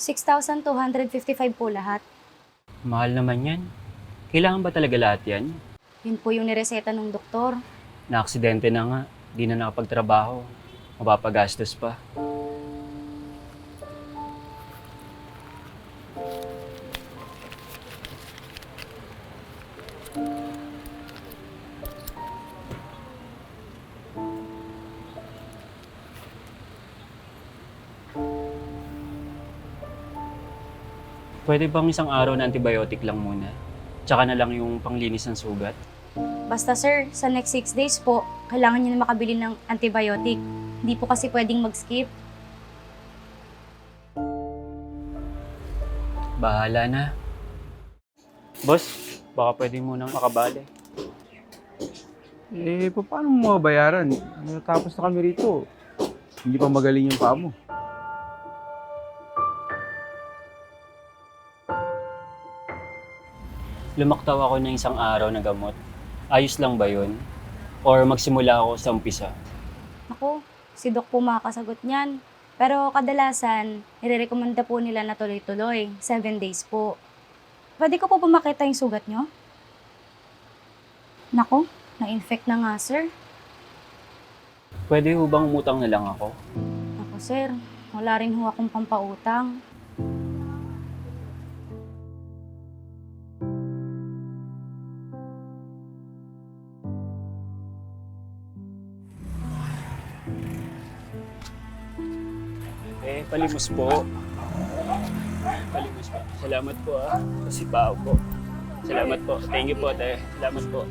6,255 po lahat. Mahal naman yan. Kailangan ba talaga lahat yan? Yun po yung nireseta ng doktor. Na-aksidente na nga. Di na nakapagtrabaho. Mapapagastos pa. Pwede bang isang araw na antibiotic lang muna? Tsaka na lang yung panglinis ng sugat? Basta sir, sa next 6 days po, kailangan niyo na makabili ng antibiotic. Hindi po kasi pwedeng mag-skip. Bahala na. Boss, baka pwede mo nang makabali. Eh, pa- paano mo mabayaran? Natapos na kami rito. Hindi pa magaling yung paa mo. Lumaktaw ako ng isang araw na gamot. Ayos lang ba yun? Or magsimula ako sa umpisa? Ako, si Doc po makakasagot niyan. Pero kadalasan, nirerekomenda po nila na tuloy-tuloy, 7 days po. Pwede ko po ba makita yung sugat niyo? Nako, na-infect na nga sir. Pwede ho bang umutang na lang ako? Ako sir, wala rin ho akong pampautang. Eh, palimos po. Palimos po. Salamat po ah. Kasi pao po. Salamat po. Thank you po, te. Salamat po.